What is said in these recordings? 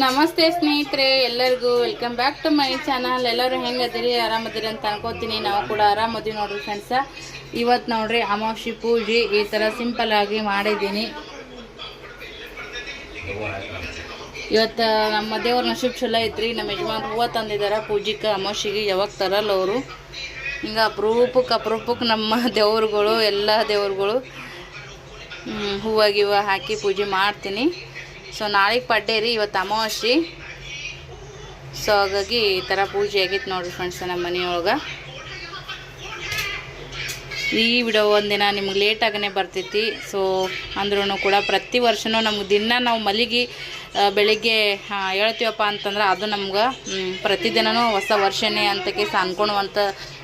ನಮಸ್ತೆ ಸ್ನೇಹಿತರೆ, ಎಲ್ಲರಿಗೂ welcome back to my channel ಎಲ್ಲರೂ ಹೆಂಗದಿರಿ, ಆರಾಮದಿರಿ ಅಂತ ಅನ್ಕೋತೀನಿ. ನಾವು ಕೂಡ ಆರಾಮದೀವಿ ನೋಡ್ರಿ ಫ್ರೆಂಡ್ಸ ಇವತ್ತು ನೋಡ್ರಿ ಅಮಾವಾಸ್ಯೆ ಪೂಜೆ, ಈ ಥರ ಸಿಂಪಲ್ ಆಗಿ ಮಾಡಿದ್ದೀನಿ. ಇವತ್ತು ನಮ್ಮ ದೇವ್ರ ನಶೀಬ್ ಚಲೋ ಐತ್ರಿ. ನಮ್ಮ ಯಜಮಾನ್ ಹೂವು ತಂದಿದ್ದಾರೆ ಪೂಜೆಗೆ ಅಮಾವಾಸ್ಯೆಗೆ ಯಾವಾಗ ತರಲ್ಲ ಅವರು. ಹಿಂಗೆ ಅಪರೂಪಕ್ಕೆ ಅಪರೂಪಕ್ಕೆ ನಮ್ಮ ದೇವ್ರುಗಳು, ಎಲ್ಲ ದೇವ್ರುಗಳು ಹೂವು ಗಿವ ಹಾಕಿ ಪೂಜೆ ಮಾಡ್ತೀನಿ. ಸೊ ನಾಳೆಗೆ ಪಡ್ಡೆ ರೀ, ಇವತ್ತು ಅಮಾವಾಸ್ಯೆ. ಸೊ ಹಾಗಾಗಿ ಈ ಥರ ಪೂಜೆ ಆಗಿತ್ತು ನೋಡಿರಿ ಫ್ರೆಂಡ್ಸ್ ನಮ್ಮ ಮನೆಯೊಳಗೆ. ಈ ವಿಡಿಯೋ ಒಂದಿನ ನಿಮ್ಗೆ ಲೇಟಾಗೇ ಬರ್ತೈತಿ. ಸೊ ಅಂದ್ರೂ ಕೂಡ ಪ್ರತಿ ವರ್ಷವೂ ನಮ್ಗೆ ದಿನ ನಾವು ಮಲ್ಲಿಗೆ ಬೆಳಿಗ್ಗೆ ಹೇಳ್ತೀವಪ್ಪ ಅಂತಂದ್ರೆ ಅದು ನಮ್ಗೆ ಪ್ರತಿದಿನವೂ ಹೊಸ ವರ್ಷನೇ ಅಂತ ಕೇಸ್ ಅನ್ಕೊಳುವಂಥ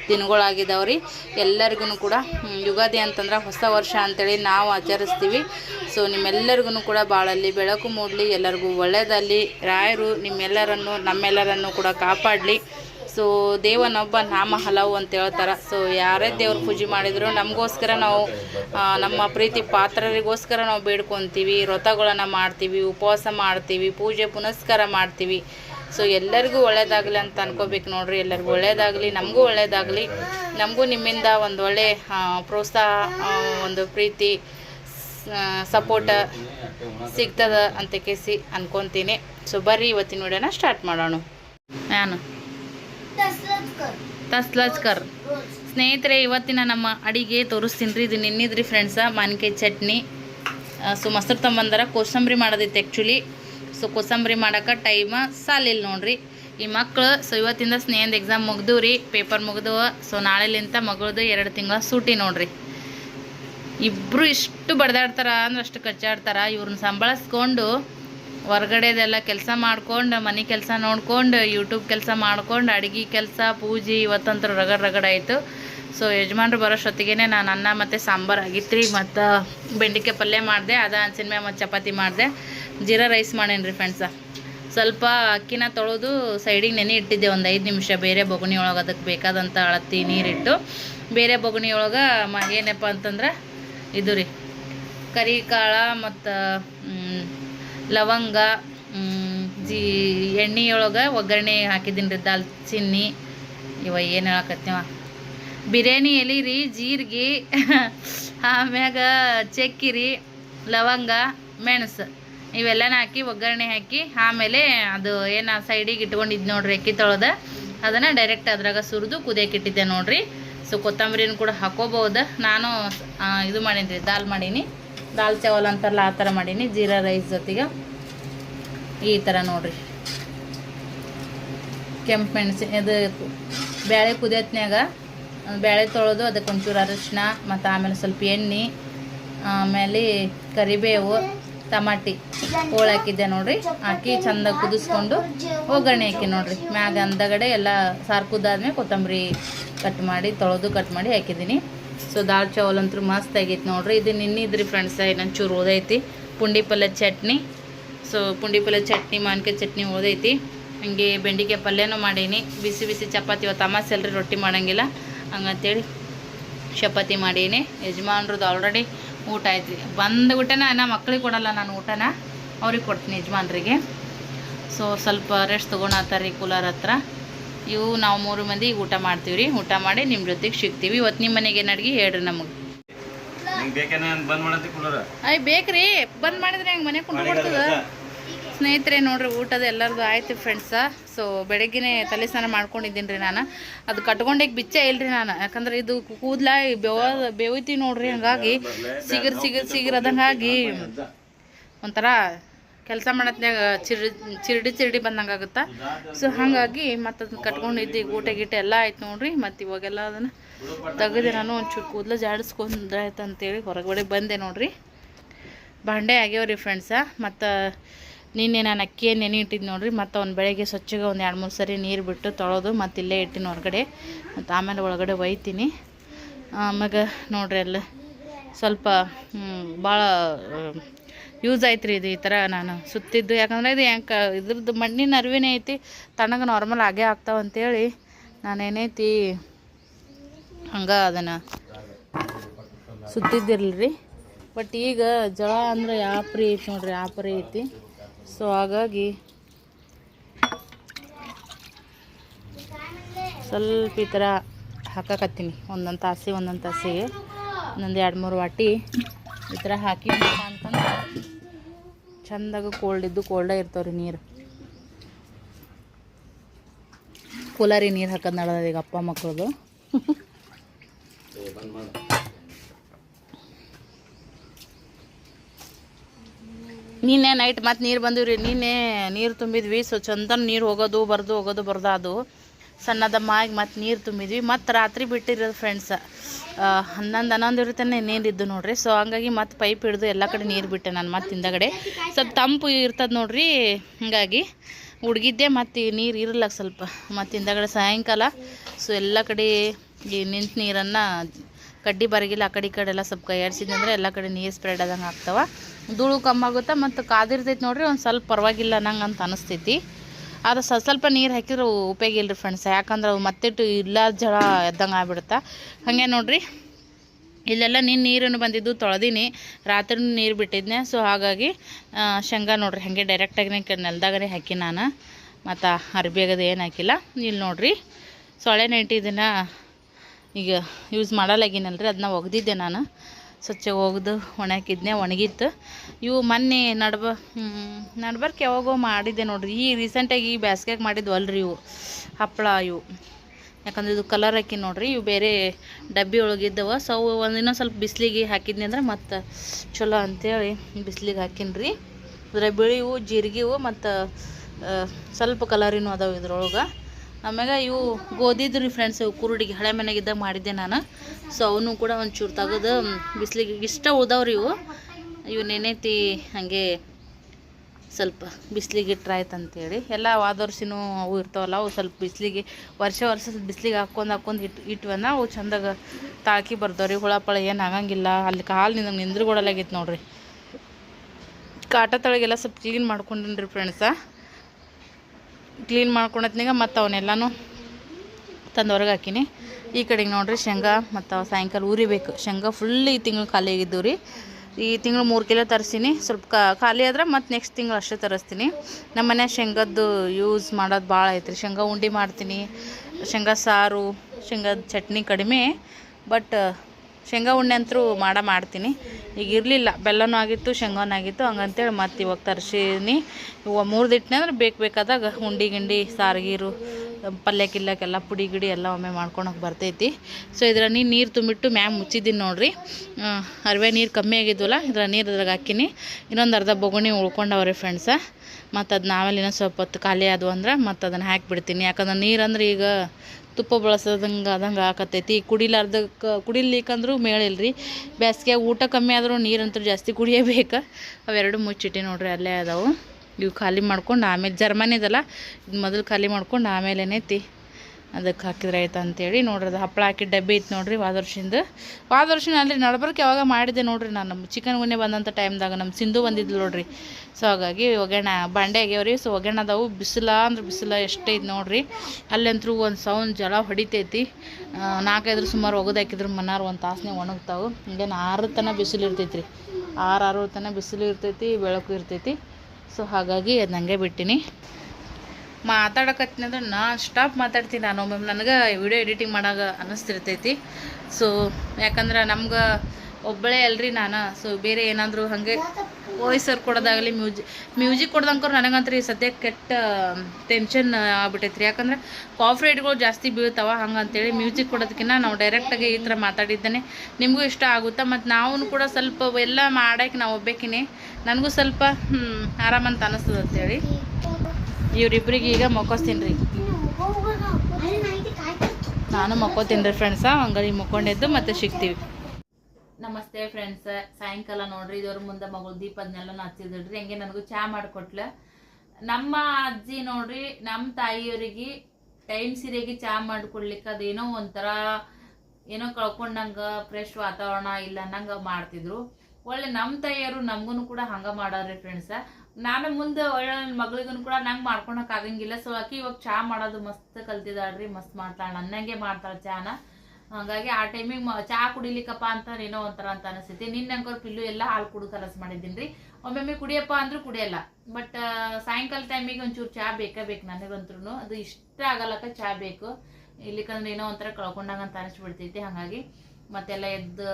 ದಿನಗಳಾಗಿದ್ದಾವೆ ರೀ ಎಲ್ಲರಿಗೂ ಕೂಡ ಯುಗಾದಿ ಅಂತಂದ್ರೆ ಹೊಸ ವರ್ಷ ಅಂತೇಳಿ ನಾವು ಆಚರಿಸ್ತೀವಿ. ಸೊ ನಿಮ್ಮೆಲ್ಲರಿಗೂ ಕೂಡ ಬಾಳಲ್ಲಿ ಬೆಳಕು ಮೂಡಲಿ, ಎಲ್ಲರಿಗೂ ಒಳ್ಳೆಯದಲ್ಲಿ ರಾಯರು ನಿಮ್ಮೆಲ್ಲರನ್ನು, ನಮ್ಮೆಲ್ಲರನ್ನು ಕೂಡ ಕಾಪಾಡಲಿ. ಸೊ ದೇವನೊಬ್ಬ ನಾಮ ಹಲವು ಅಂತ ಹೇಳ್ತಾರೆ. ಸೊ ಯಾರೇ ದೇವ್ರ ಪೂಜೆ ಮಾಡಿದ್ರು ನಮಗೋಸ್ಕರ ನಾವು ನಮ್ಮ ಪ್ರೀತಿ ಪಾತ್ರರಿಗೋಸ್ಕರ ನಾವು ಬೇಡ್ಕೊತೀವಿ. ವ್ರತಗಳನ್ನು ಮಾಡ್ತೀವಿ, ಉಪವಾಸ ಮಾಡ್ತೀವಿ, ಪೂಜೆ ಪುನಸ್ಕಾರ ಮಾಡ್ತೀವಿ. ಸೊ ಎಲ್ಲರಿಗೂ ಒಳ್ಳೇದಾಗಲಿ ಅಂತ ಅನ್ಕೋಬೇಕು ನೋಡ್ರಿ ಎಲ್ಲರಿಗೂ ಒಳ್ಳೇದಾಗಲಿ ನಮಗೂ ಒಳ್ಳೇದಾಗಲಿ. ನಮಗೂ ನಿಮ್ಮಿಂದ ಒಂದು ಒಳ್ಳೆ ಪ್ರೋತ್ಸಾಹ ಒಂದು ಪ್ರೀತಿ ಸಪೋರ್ಟ್ ಸಿಗ್ತದ ಅಂತ ಕೇಸಿ ಅನ್ಕೊತೀನಿ. ಸೊ ಬರ್ರಿ ಇವತ್ತಿನ ವಿಡಿಯೋನ ಸ್ಟಾರ್ಟ್ ಮಾಡೋಣ. ನಾನು. ತಸ್ಲಜ್ಕರ್ ಸ್ನೇಹಿತರೆ ಇವತ್ತಿನ ನಮ್ಮ ಅಡಿಗೆ ತೋರಿಸ್ತೀನಿ ರೀ. ಇದು ನಿನ್ನಿದ್ರಿ ಫ್ರೆಂಡ್ಸ ಮಾನ್ಕಾಯಿ ಚಟ್ನಿ. ಸೊ ಮೊಸರು ತೊಂಬಂದಾರ ಕೋಸಂಬರಿ ಮಾಡೋದಿತ್ತು ಆ್ಯಕ್ಚುಲಿ ಸೊ ಕೋಸಂಬರಿ ಮಾಡೋಕೆ ಟೈಮ ಸಾಲಿಲ್ಲ ನೋಡ್ರಿ. ಈ ಮಕ್ಕಳು ಸೊ ಇವತ್ತಿಂದ ಸ್ನೇಹದ ಎಕ್ಸಾಮ್ ಮುಗ್ದು ರೀ ಪೇಪರ್ ಮುಗಿದು ಸೊ ನಾಳೆಲಿಂತ ಮಗಳದು ಎರಡು ತಿಂಗಳ ಸೂಟಿ ನೋಡ್ರಿ. ಇಬ್ಬರು ಇಷ್ಟು ಬಡ್ದಾಡ್ತಾರ, ಅಂದ್ರೆ ಅಷ್ಟು ಕಚ್ಚಾಡ್ತಾರ. ಇವ್ರನ್ನ ಸಂಬಳಿಸ್ಕೊಂಡು ಹೊರಗಡೆದೆಲ್ಲ ಕೆಲಸ ಮಾಡ್ಕೊಂಡು, ಮನೆ ಕೆಲಸ ನೋಡ್ಕೊಂಡು ಯೂಟ್ಯೂಬ್ ಕೆಲಸ ಮಾಡ್ಕೊಂಡು, ಅಡುಗೆ ಕೆಲಸ, ಪೂಜೆ ಇವತ್ತಂತೂ ರಗಡ್ ರಗಡ್ ಆಯಿತು. ಸೊ ಯಜಮಾನ್ರು ಬರೋಷ್ಟೊತ್ತಿಗೆ ನಾನು ಅನ್ನ ಮತ್ತು ಸಾಂಬಾರು ಆಗಿತ್ತು ರೀ ಮತ್ತು ಬೆಂಡಿಕಾಯಿ ಪಲ್ಯ ಮಾಡಿದೆ, ಅದ ಹಂಚಿನ ಮ್ಯಾಗ ಮತ್ತು ಚಪಾತಿ ಮಾಡಿದೆ. ಜೀರಾ ರೈಸ್ ಮಾಡೇನಿ ರೀ ಫ್ರೆಂಡ್ಸ ಸ್ವಲ್ಪ ಅಕ್ಕಿನ ತೊಳೆದು ಸೈಡಿಗೆ ನೆನೆ ಇಟ್ಟಿದ್ದೆ ಒಂದು ಐದು ನಿಮಿಷ. ಬೇರೆ ಬೊಗಣಿ ಒಳಗೆ ಅದಕ್ಕೆ ಬೇಕಾದಂಥ ಅಳತಿ ನೀರಿಟ್ಟು ಬೇರೆ ಬೊಗುಣಿ ಒಳಗೆ ಮ ಏನಪ್ಪ ಅಂತಂದ್ರೆ ಇದು ರೀ ಕರಿಕಾಳ ಮತ್ತು ಲವಂಗ ಜೀ ಎಣ್ಣೆಯೊಳಗೆ ಒಗ್ಗರಣೆ ಹಾಕಿದ್ದೀನಿ ರೀ ದಾಲ್ಚಿನ್ನಿ ಇವ ಏನು ಹೇಳಕತ್ತೀವ? ಬಿರಿಯಾನಿ ಎಲೆ ರೀ, ಜೀರಿಗೆ, ಆಮ್ಯಾಗ ಚಕ್ಕಿರಿ, ಲವಂಗ, ಮೆಣಸು. ಇವೆಲ್ಲನ ಹಾಕಿ, ಒಗ್ಗರಣೆ ಹಾಕಿ, ಆಮೇಲೆ ಅದು ಏನು ಸೈಡಿಗೆ ಇಟ್ಕೊಂಡಿದ್ದು ನೋಡ್ರಿ ಅಕ್ಕಿ ತೊಳೆದ. ಅದನ್ನು ಡೈರೆಕ್ಟ್ ಅದ್ರಾಗ ಸುರಿದು ಕುದಿಯಕ್ಕೆ ನೋಡ್ರಿ. ಸೊ ಕೊತ್ತಂಬರಿನ ಕೂಡ ಹಾಕೋಬಹುದು. ನಾನು ಇದು ಮಾಡೀನಿ ರೀ ದಾಲ್ ಮಾಡೀನಿ. ದಾಲ್ ಚಾವಲ್ ಅಂತಾರಲ್ಲ, ಆ ಥರ ಮಾಡೀನಿ. ಜೀರಾ ರೈಸ್ ಜೊತೆಗೆ. ಈ ಥರ ನೋಡ್ರಿ. ಕೆಂಪು ಮೆಣಸಿ, ಇದು ಬೇಳೆ ಕುದಿಯತ್ನಾಗ ಬೇಳೆ ತೊಳೆದು ಅದಕ್ಕೆ ಒಂಚೂರು ಅರಿಶಿನ, ಮತ್ತು ಆಮೇಲೆ ಸ್ವಲ್ಪ ಎಣ್ಣೆ, ಆಮೇಲೆ ಕರಿಬೇವು. ಟಮಾಟಿ ಹೋಳು ಹಾಕಿದ್ದೆ ನೋಡ್ರಿ. ಹಾಕಿ ಚಂದ ಕುದಿಸ್ಕೊಂಡು ಒಗ್ಗರಣೆ ಹಾಕಿ ನೋಡ್ರಿ. ಮ್ಯಾಗ ಅಂದಗಡೆ ಎಲ್ಲ ಸಾರು ಕುದ್ದಾದ್ಮೇಲೆ ಕೊತ್ತಂಬರಿ ಕಟ್ ಮಾಡಿ, ತೊಳೆದು ಕಟ್ ಮಾಡಿ ಹಾಕಿದ್ದೀನಿ. ಸೊ ದಾಲ್ ಚಾವಲ್ ಅಂತೂ ಮಸ್ತ್ ಆಗೈತೆ ನೋಡ್ರಿ. ಇದು ನಿನ್ನಿದ್ರಿ ಫ್ರೆಂಡ್ಸ್ ಇನ್ನೊಂದು ಚೂರು ಓದೈತಿ ಪುಂಡಿ ಪಲ್ಯ ಚಟ್ನಿ. ಸೊ ಪುಂಡಿ ಪಲ್ಯ ಚಟ್ನಿ ಮಾನ್ಕಾಯಿ ಚಟ್ನಿ ಓದೈತಿ ಹಂಗೆ ಬೆಂಡಿಕಾಯಿ ಪಲ್ಯನೂ ಮಾಡೀನಿ. ಬಿಸಿ ಬಿಸಿ ಚಪಾತಿ, ಇವತ್ತು ಅಮಾಸೆ ಅಲ್ರಿ, ರೊಟ್ಟಿ ಮಾಡೋಂಗಿಲ್ಲ. ಹಂಗಂತೇಳಿ ಚಪಾತಿ ಮಾಡೀನಿ. ಯಜಮಾನ್ರದ್ದು ಆಲ್ರೆಡಿ ಊಟ ಆಯ್ತು. ರೀ ಬಂದ ಊಟನ ನಮ್ಮ ಮಕ್ಳಿಗೆ ಕೊಡಲ್ಲ ನಾನು ಊಟನ ಅವ್ರಿಗೆ ಕೊಡ್ತೀನಿ ಯಜಮಾನ್ರಿಗೆ. ಸೊ ಸ್ವಲ್ಪ ರೆಸ್ಟ್ ತೊಗೊಳತ್ತಾರೀ ರೀ ಕೂಲರ್ ಹತ್ರ. ಇವು ನಾವು ಮೂರು ಮಂದಿ ಊಟ ಮಾಡ್ತೀವಿ ರೀ. ಊಟ ಮಾಡಿ ನಿಮ್ಮ ಜೊತೆಗೆ ಸಿಗ್ತೀವಿ. ಇವತ್ತು ನಿಮ್ಮ ಮನೆಗೆ ಏನು ಅಡ್ಗೆ ಹೇಳ್ರಿ ನಮಗೆ. ನಿಂಗೆ ಬೇಕೇನ? ಬಂದ್ ಮಾಡಿ ಕುಲರ. ಅಯ್ಯ ಬೇಕ್ರಿ. ಬಂದ್ ಮಾಡಿದ್ರೆ ಹೆಂಗೆ ಮನೆ ಕೊಂಡು ಬರ್ತದ ಸ್ನೇಹಿತರೆ, ನೋಡ್ರಿ, ಊಟದ ಎಲ್ಲರದು ಆಯ್ತು ಫ್ರೆಂಡ್ಸ ಸೊ ಬೆಳಗ್ಗೆನೆ ತಲೆ ಸ್ನಾನ ಮಾಡ್ಕೊಂಡಿದ್ದೀನಿ ರೀ ನಾನು. ಅದು ಕಟ್ಕೊಂಡೇಗೆ ಬಿಚ್ಚ ಇಲ್ರಿ ನಾನು. ಯಾಕಂದ್ರೆ ಇದು ಕೂದ್ಲ ಬೇವ ಬೇವೈತಿ ನೋಡ್ರಿ, ಹಂಗಾಗಿ ಸಿಗರ್ ಸಿಗರ್, ಸಿಗಿರ್ ಅದಂಗಾಗಿ ಒಂಥರ ಕೆಲಸ ಮಾಡತ್ನಾಗ ಚಿರಡಿ ಚಿರಡಿ ಚಿರಡಿ ಬಂದಂಗೆ ಆಗುತ್ತಾ ಸೊ ಹಾಗಾಗಿ ಮತ್ತೆ ಅದನ್ನ ಕಟ್ಕೊಂಡಿದ್ದೆ ಊಟ ಗೀಟ ಎಲ್ಲ ಆಯ್ತು ನೋಡ್ರಿ. ಮತ್ತು ಇವಾಗೆಲ್ಲ ಅದನ್ನು ತೆಗೆದು ನಾನು. ಒಂಚೂರು ಕೂದಲು ಜಾಡಿಸ್ಕೊಂಡ್ರಾಯ್ತು ಅಂತೇಳಿ ಹೊರಗಡೆ ಬಂದೆ ನೋಡ್ರಿ. ಬಾಂಡೆ ಆಗ್ಯಾವ್ರಿ ಫ್ರೆಂಡ್ಸ ಮತ್ತು ನಿನ್ನೆ ನಾನು ಅಕ್ಕಿ ನೆನೆ ಇಟ್ಟಿದ್ದು ನೋಡ್ರಿ, ಮತ್ತು ಅವ್ನು ಬೆಳಗ್ಗೆ ಸ್ವಚ್ಛಗೆ ಒಂದು ಎರಡು ಮೂರು ಸರಿ ನೀರು ಬಿಟ್ಟು ತೊಳೆದು ಮತ್ತು ಇಲ್ಲೇ ಇಟ್ಟಿನ ಹೊರಗಡೆ. ಮತ್ತು ಆಮೇಲೆ ಒಳಗಡೆ ಒಯ್ತೀನಿ. ಆಮ್ಯಾಗ ನೋಡ್ರಿ ಅಲ್ಲಿ ಸ್ವಲ್ಪ ಭಾಳ ಯೂಸ್ ಆಯ್ತು ರೀ ಇದು ಈ ಥರ ನಾನು ಸುತ್ತಿದ್ದು. ಯಾಕಂದರೆ ಇದು ಯಾಕೆ, ಇದ್ರದ್ದು ಮಣ್ಣಿನ ಅರಿವಿನೇ ಐತಿ, ತಣ್ಣಗೆ ನಾರ್ಮಲ್ ಆಗೇ ಆಗ್ತಾವ ಅಂತೇಳಿ ನಾನೇನೈತಿ ಹಂಗೆ ಅದನ್ನು ಸುತ್ತಿದ್ದಿರಲಿ ರೀ ಬಟ್ ಈಗ ಜಳ ಅಂದ್ರೆ ಯಾಪ್ರಿ ಐತಿ ನೋಡ್ರಿ, ಯಾಪ್ರಿ ಐತಿ. ಸೊ ಹಾಗಾಗಿ ಸ್ವಲ್ಪ ಈ ಥರ ಹಾಕಕತ್ತೀನಿ. ಒಂದೊಂದು ತಾಸಿ ಒಂದೊಂದು ತಾಸಿಗೆ. ಒಂದೊಂದು ಎರಡು, ಮೂರು ವಾಟಿ ಈ ಥರ ಹಾಕಿ ಅಂತಂದ್ರೆ ಚೆಂದಾಗ ಕೋಲ್ಡ್ ಇದ್ದು ಕೋಲ್ಡೇ ರೀ ನೀರು. ಕೂಲರಿ ನೀರು ಹಾಕೋದು ನಡೋದು ಈಗ ಅಪ್ಪ ಮಕ್ಕಳದು ನಿನ್ನೆ ನೈಟ್ ಮತ್ತೆ ನೀರು ಬಂದಿವ್ರಿ. ನಿನ್ನೆ ನೀರು ತುಂಬಿದ್ವಿ. ಸೊ ಚಂದ ನೀರು ಹೋಗೋದು, ಬರ್ದು ಹೋಗೋದು ಬರ್ದು ಅದು ಸಣ್ಣದಮ್ಮ ಆಗಿ ಮತ್ತೆ ನೀರು ತುಂಬಿದ್ವಿ. ಮತ್ತು ರಾತ್ರಿ ಬಿಟ್ಟಿರೋದು ಫ್ರೆಂಡ್ಸ್ ಹನ್ನೊಂದು ಹನ್ನೊಂದು ಇರುತ್ತಾನೆ ನೀರಿದ್ದು ನೋಡ್ರಿ. ಸೊ ಹಂಗಾಗಿ ಮತ್ತೆ ಪೈಪ್ ಹಿಡಿದು ಎಲ್ಲ ಕಡೆ ನೀರು ಬಿಟ್ಟೆ ನಾನು ಮತ್ತೆ ಹಿಂದಗಡೆ. ಸ್ವಲ್ಪ ತಂಪು ಇರ್ತದೆ ನೋಡ್ರಿ. ಹಂಗಾಗಿ ಹುಡುಗಿದ್ದೆ ಮತ್ತು ನೀರು ಇರಲ್ಲ ಸ್ವಲ್ಪ. ಮತ್ತು ಹಿಂದಗಡೆ ಸಾಯಂಕಾಲ. ಸೊ ಎಲ್ಲ ಕಡೆ ಈ ನಿಂತು ನೀರನ್ನು ಕಡ್ಡಿ ಬರಗಿಲ್ಲ ಆ ಕಡೆ ಈ ಕಡೆ ಎಲ್ಲ ಸ್ವಲ್ಪ ಕೈಯಾಡ್ಸಿದ್ನಂದ್ರೆ ಎಲ್ಲ ಕಡೆ ನೀರು ಸ್ಪ್ರೆಡ್ ಆದಂಗೆ ಆಗ್ತಾವ. ಧೂಳು ಕಮ್ಮಾಗುತ್ತೆ ಮತ್ತು ಕಾದಿರ್ತೈತೆ ನೋಡ್ರಿ ಒಂದು ಸ್ವಲ್ಪ ಪರವಾಗಿಲ್ಲ ನಂಗೆ ಅಂತ ಅನಿಸ್ತೈತಿ. ಆದ್ರೆ ಸ್ವಲ್ಪ ಸ್ವಲ್ಪ ನೀರು ಹಾಕಿದ್ರೆ ಉಪಯೋಗ ಇಲ್ಲ ರೀ ಫ್ರೆಂಡ್ಸ್ ಯಾಕಂದ್ರೆ ಅವು ಮತ್ತಿಟ್ಟು ಇಲ್ಲ ಜಳ ಎದ್ದಂಗೆ ಆಗ್ಬಿಡುತ್ತೆ. ಹಾಗೆ ನೋಡ್ರಿ, ಇಲ್ಲೆಲ್ಲ ನಿನ್ನ ನೀರನ್ನು ಬಂದಿದ್ದು ತೊಳೆದೀನಿ ರಾತ್ರಿ ನೀರು ಬಿಟ್ಟಿದ್ನೆ, ಸೊ ಹಾಗಾಗಿ ಶೇಂಗಾ ನೋಡ್ರಿ ಹಾಗೆ ಡೈರೆಕ್ಟಾಗಿ ನೆಲದಾಗನೇ ಹಾಕಿ ನಾನು. ಮತ್ತು ಅರ್ಬಿ ಆಗೋದು ಏನು ಹಾಕಿಲ್ಲ. ಇಲ್ಲಿ ನೋಡ್ರಿ, ಸೊಳ್ಳೆ ನೆಟ್ಟಿದ್ದನ್ನ ಈಗ ಯೂಸ್ ಮಾಡಲಾಗಿನಲ್ರಿ ಅದನ್ನ ಒಗೆದಿದ್ದೆ ನಾನು. ಸ್ವಚ್ಛ ಒಗ್ದು ಒಣಗಿದ್ನೆ, ಒಣಗಿತ್ತು. ಇವು ಮೊನ್ನೆ ನಡ್ಬ ನಡ್ಬರ್ಕ್ ಯಾವಾಗೋ ಮಾಡಿದ್ದೆ ನೋಡ್ರಿ. ಈ ರೀಸೆಂಟಾಗಿ ಈ ಬ್ಯಾಸ್ಗ್ಯಾಗ ಮಾಡಿದ್ವಲ್ಲ ಅಲ್ರಿ ಇವು. ಹಪ್ಪಳ ಇವು. ಯಾಕಂದ್ರೆ ಇದು ಕಲರ್ ಹಾಕಿ ನೋಡ್ರಿ, ಇವು ಬೇರೆ ಡಬ್ಬಿ ಒಳಗಿದ್ದವ ಸೊ ಒಂದಿನ ಸ್ವಲ್ಪ ಬಿಸಿಲಿಗೆ ಹಾಕಿದ್ನಿ ಅಂದ್ರೆ ಮತ್ತು ಚಲೋ ಅಂತೇಳಿ ಬಿಸಿಲಿಗೆ ಹಾಕಿನ್ರಿ. ಅದ್ರ ಬಿಳಿವು ಜೀರಿಗೆವು ಮತ್ತು ಸ್ವಲ್ಪ ಕಲರಿನೂ ಅದಾವೆ ಇದ್ರೊಳಗೆ. ಆಮ್ಯಾಗ ಇವು ಗೋಧಿದ್ದು ರೀ ಫ್ರೆಂಡ್ಸ್ ಇವು ಕುರುಡಿಗೆ ಹಳೆ ಮನೆಗಿದ್ದಾಗ ಮಾಡಿದ್ದೆ ನಾನು. ಸೊ ಅವನು ಕೂಡ ಒಂಚೂರು ತೆಗೆದು ಬಿಸಿಲಿಗೆ ಇಷ್ಟ ಉಳ್ದವ್ರಿ ಇವು. ಇವು ನೆನೈತಿ ಹಾಗೆ ಸ್ವಲ್ಪ ಬಿಸಿಲಿಗೆ ಇಟ್ರೆ ಆಯ್ತು ಅಂತೇಳಿ ಎಲ್ಲ ವಾದ ವರ್ಷನೂ ಅವು ಇರ್ತಾವಲ್ಲ, ಅವು ಸ್ವಲ್ಪ ಬಿಸಿಲಿಗೆ, ವರ್ಷ ವರ್ಷ ಬಿಸಿಲಿಗೆ ಹಾಕ್ಕೊಂಡು ಹಾಕ್ಕೊಂಡು ಇಟ್ಟು ಇಟ್ವನ, ಅವು ಚಂದಾಗ ತಾಳ್ಕಿ ಬರ್ದವ್ರಿ. ಹುಳ ಪಳ ಏನು ಆಗಂಗಿಲ್ಲ. ಅಲ್ಲಿ ಕಾಲು ನಿಂಗೆ ನಿಂದ್ರಗೊಡಲಾಗೈತೆ ನೋಡ್ರಿ. ಕಾಟ ತಳಗೆಲ್ಲ ಸ್ವಲ್ಪ ಕ್ಲೀನ್ ಮಾಡ್ಕೊಂಡಿನ್ರಿ ಫ್ರೆಂಡ್ಸ ಕ್ಲೀನ್ ಮಾಡ್ಕೊಳತ್ನಾಗ ಮತ್ತು ಅವನ್ನೆಲ್ಲನೂ ತಂದು ಹೊರಗೆ ಹಾಕಿನಿ. ಈ ಕಡೆಗೆ ನೋಡ್ರಿ ಶೇಂಗಾ ಮತ್ತು ಸಾಯಂಕಾಲ ಉರಿಬೇಕು ಶೇಂಗಾ ಫುಲ್ ಈ ತಿಂಗಳು ಖಾಲಿ ಆಗಿದ್ದು ರೀ. ಈ ತಿಂಗಳು ಮೂರು ಕಿಲೋ ತರಿಸ್ತೀನಿ ಸ್ವಲ್ಪ ಖಾಲಿ ಆದ್ರೆ ಮತ್ತು ನೆಕ್ಸ್ಟ್ ತಿಂಗಳು ಅಷ್ಟೇ ತರಿಸ್ತೀನಿ. ನಮ್ಮ ಮನೆ ಶೇಂಗದ್ದು ಯೂಸ್ ಮಾಡೋದು ಭಾಳ ಐತ್ರಿ. ಶೇಂಗಾ ಉಂಡೆ ಮಾಡ್ತೀನಿ. ಶೇಂಗಾ ಸಾರು, ಶೇಂಗದ ಚಟ್ನಿ ಕಡಿಮೆ. ಬಟ್ ಶೇಂಗಾ ಉಣ್ಣೆ ಅಂತೂ ಮಾಡ ಮಾಡ್ತೀನಿ. ಈಗ ಇರಲಿಲ್ಲ, ಬೆಲ್ಲನೂ ಆಗಿತ್ತು, ಶೇಂಗಾನೂ ಆಗಿತ್ತು, ಹಂಗಂತೇಳಿ ಮತ್ತೆ ಇವಾಗ ತರ್ಸೀನಿ. ಇವಾಗ ಮೂರು ದಿಟ್ಟನೆ ಅಂದ್ರೆ ಬೇಕು ಬೇಕಾದಾಗ ಉಂಡಿ ಗಿಂಡಿ ಸಾರಿಗೀರು ಪಲ್ಯ ಕಿಲ್ಲಕ್ಕೆಲ್ಲ ಪುಡಿ ಗಿಡಿ ಎಲ್ಲ ಒಮ್ಮೆ ಮಾಡ್ಕೊಳಕ್ಕೆ ಬರ್ತೈತಿ. ಸೊ ಇದ್ರ ನೀರು ನೀರು ತುಂಬಿಟ್ಟು ಮ್ಯಾಮ್ ಮುಚ್ಚಿದ್ದೀನಿ ನೋಡಿರಿ. ಅರ್ವೆ ನೀರು ಕಮ್ಮಿ ಆಗಿದ್ವಲ್ಲ, ಇದ್ರ ನೀರು ಅದ್ರಾಗ ಹಾಕಿನಿ. ಇನ್ನೊಂದು ಅರ್ಧ ಬೊಗುಣಿ ಉಳ್ಕೊಂಡವ್ರಿ ಫ್ರೆಂಡ್ಸ ಮತ್ತು ಅದು ಇನ್ನೊಂದು ಸ್ವಲ್ಪ ಹೊತ್ತು ಖಾಲಿ ಆದವು ಅಂದ್ರೆ ಮತ್ತು ಅದನ್ನು ಹಾಕಿಬಿಡ್ತೀನಿ. ಯಾಕಂದ್ರೆ ನೀರಂದ್ರೆ ಈಗ ತುಪ್ಪ ಬಳಸೋದಂಗೆ ಆದಂಗೆ ಆಕತ್ತೈತಿ. ಕುಡಿಲಾರ್ದಕ್ಕೆ ಕುಡಿಲಿಕ್ಕಂದ್ರೂ ಮೇಳಿಲ್ರಿ. ಬ್ಯಾಸ್ಗ್ಯಾಗ ಊಟ ಕಮ್ಮಿ ಆದರೂ ನೀರಂತೂ ಜಾಸ್ತಿ ಕುಡಿಯಬೇಕು. ಅವೆರಡು ಮುಚ್ಚಿಟ್ಟಿ ನೋಡ್ರಿ ಅಲ್ಲೇ ಅದಾವು. ಇವು ಖಾಲಿ ಮಾಡ್ಕೊಂಡು ಆಮೇಲೆ ಜರ್ಮನಿದಲ್ಲ ಮೊದಲು ಖಾಲಿ ಮಾಡ್ಕೊಂಡು ಆಮೇಲೆ ಏನೈತಿ ಅದಕ್ಕೆ ಹಾಕಿದ್ರೆ ಆಯ್ತು ಅಂತೇಳಿ ನೋಡ್ರಿ, ಅದು ಹಪ್ಪಳ ಹಾಕಿ ಡಬ್ಬಿ ಇತ್ತು ನೋಡ್ರಿ ವಾದ ವಾದರ್ಶಿನ ವಾದ ವರ್ಷ ಅಲ್ಲಿ ನಡ್ಬರ್ಕ್ ಯಾವಾಗ ಮಾಡಿದೆ ನೋಡ್ರಿ ನಾನು, ನಮ್ಮ ಚಿಕನ್ ಉಣ್ಣೆ ಬಂದಂಥ ಟೈಮ್ದಾಗ ನಮ್ಮ ಸಿಂಧು ಬಂದಿದ್ಲು ನೋಡ್ರಿ. ಸೊ ಹಾಗಾಗಿ ಒಗ್ಗರಣೆ, ಬಾಂಡೆ ಆಗ್ಯಾವ್ರಿ ಸೊ ಒಗ್ಗರಣೆ ಅದಾವು, ಬಿಸಿಲ ಅಂದ್ರೆ ಬಿಸಿಲ ಎಷ್ಟೈತೆ ನೋಡ್ರಿ. ಅಲ್ಲಂತರೂ ಒಂದು ಸೌಂಡ್ ಜಲ ಹೊಡಿತೈತಿ. ನಾಲ್ಕೈದ್ರ ಸುಮಾರು ಒಗೆದಾಕಿದ್ರು ಮನಾರು ಒಂದು ತಾಸನೇ ಒಣಗ್ತಾವು. ಹಿಂಗೇನು ಆರು ತನಕ ಬಿಸಿಲು ಇರ್ತೈತಿ ರೀ ಆರು ಆರು ತನಕ ಬಿಸಿಲು ಇರ್ತೈತಿ, ಬೆಳಕು ಇರ್ತೈತಿ. ಸೊ ಹಾಗಾಗಿ ಅದು ನನಗೆ ಬಿಟ್ಟಿನಿ. ಮಾತಾಡಕತ್ತೀನಿ ಅಂದ್ರೆ ನಾ ಸ್ಟಾಪ್ ಮಾತಾಡ್ತೀನಿ ನಾನು. ಒಮ್ಮೊಮ್ಮೆ ನನಗೆ ವಿಡಿಯೋ ಎಡಿಟಿಂಗ್ ಮಾಡಾಗ ಅನ್ನಿಸ್ತಿರ್ತೈತಿ ಸೊ ಯಾಕಂದ್ರೆ ನಮ್ಗೆ ಒಬ್ಬಳೇ ಅಲ್ರಿ ನಾನು. ಸೊ ಬೇರೆ ಏನಾದರೂ ಹಾಗೆ ವಾಯ್ಸರ್ ಕೊಡೋದಾಗಲಿ ಮ್ಯೂಜಿಕ್ ಮ್ಯೂಸಿಕ್ ಕೊಡ್ದಂಕರು ನನಗಂತೂ ಈ ಸದ್ಯಕ್ಕೆ ಕೆಟ್ಟ ಟೆನ್ಷನ್ ಆಗ್ಬಿಟ್ಟೈತ್ರಿ ಯಾಕಂದ್ರೆ ಕಾಫ್ ರೇಟ್ಗಳು ಜಾಸ್ತಿ ಬೀಳ್ತಾವ, ಹಂಗಂತೇಳಿ ಮ್ಯೂಸಿಕ್ ಕೊಡೋದಕ್ಕಿಂತ ನಾವು ಡೈರೆಕ್ಟಾಗಿ ಈ ಥರ ಮಾತಾಡಿದ್ದೇನೆ. ನಿಮಗೂ ಇಷ್ಟ ಆಗುತ್ತೆ? ಮತ್ತು ನಾವೂ ಕೂಡ ಸ್ವಲ್ಪ ಎಲ್ಲ ಮಾಡೋಕೆ ನಾವು ಒಬ್ಬೇಕಿನಿ. ನನಗೂ ಸ್ವಲ್ಪ ಆರಾಮಂತ ಆರಾಮಂತ ಅನ್ನಿಸ್ತದಂತೇಳಿ ಅಂತೇಳಿ. ಇವ್ರಿಬ್ರಿಗೆ ಈಗ ಮಕ್ಕೋಸ್ತೀನಿ ರೀ. ನಾನು ಮಕ್ಕೋತೀನಿ ರೀ ಫ್ರೆಂಡ್ಸ ಹಂಗಾಗಿ ಮಕ್ಕೊಂಡೆದ್ದು ಮತ್ತೆ ಸಿಗ್ತೀವಿ. ನಮಸ್ತೆ ಫ್ರೆಂಡ್ಸ್ ಸಾಯಂಕಾಲ ನೋಡ್ರಿ ಇದ್ರ ಮುಂದೆ ಮಗಳು ದೀಪ ಅದನ್ನೆಲ್ಲ ಹಚ್ಚಿದ್ರಿ ಹಂಗೆ ನನಗೂ ಚಾ ಮಾಡಿಕೊಟ್ಲ. ನಮ್ಮ ಅಜ್ಜಿ ನೋಡ್ರಿ, ನಮ್ಮ ತಾಯಿಯವರಿಗೆ ಟೈಮ್ ಸೀರೆಗೆ ಚಾ ಮಾಡ್ಕೊಡ್ಲಿಕ್ಕೆ ಅದೇನೋ ಒಂಥರ ಏನೋ ಕಳ್ಕೊಂಡಂಗ ಫ್ರೆಶ್ ವಾತಾವರಣ ಇಲ್ಲ ಅನ್ನಂಗ ಮಾಡ್ತಿದ್ರು. ಒಳ್ಳೆ ನಮ್ಮ ತಾಯಿಯವರು ನಮಗೂ ಕೂಡ ಹಂಗ ಮಾಡಾರ್ರಿ ಫ್ರೆಂಡ್ಸ ನಾನು ಮುಂದೆ ಒಳ್ಳೆ ನನ್ನ ಮಗಳಿಗೂ ಕೂಡ ನಂಗೆ ಮಾಡ್ಕೊಳಕ್ ಆಗಂಗಿಲ್ಲ. ಸೊ ಆಕಿ ಇವಾಗ ಚಹಾ ಮಾಡೋದು ಮಸ್ತ್ ಕಲ್ತಿದಾಳ್ರಿ, ಮಸ್ತ್ ಮಾಡ್ತಾಳೆ ನನ್ನಂಗೆ ಮಾಡ್ತಾಳೆ ಚಹಾನ ಹಾಗಾಗಿ ಆ ಟೈಮಿಗೆ ಚಹಾ ಕುಡಿಲಿಕ್ಕಪ್ಪ ಅಂತ ಏನೋ ಒಂಥರ ಅಂತ ಅನಿಸ್ತೈತಿ. ನಿನ್ನೆ ಅಂಕೋರ್ ಪಿಲ್ಲು ಎಲ್ಲ ಹಾಲು ಕುಡು ಕಲಸ್ ಮಾಡಿದ್ದೀನಿ ರೀ ಒಮ್ಮೊಮ್ಮೆ ಕುಡಿಯಪ್ಪ ಅಂದ್ರೂ ಕುಡಿಯಲ್ಲ. ಬಟ್ ಸಾಯಂಕಾಲ ಟೈಮಿಗೆ ಒಂಚೂರು ಚಹಾ ಬೇಕೇ ಬೇಕು ನನಗಂತ್ರೂ ಅದು ಇಷ್ಟ ಆಗಲ್ಲಕ್ಕ ಚಹಾ ಬೇಕು. ಇಲ್ಲಿಕಂದ್ರೆ ಏನೋ ಒಂಥರ ಕಳ್ಕೊಂಡಂಗೆ ಅಂತ ಅನಿಸ್ಬಿಡ್ತೈತಿ. ಹಾಗಾಗಿ ಮತ್ತೆಲ್ಲ ಎದ್ದು,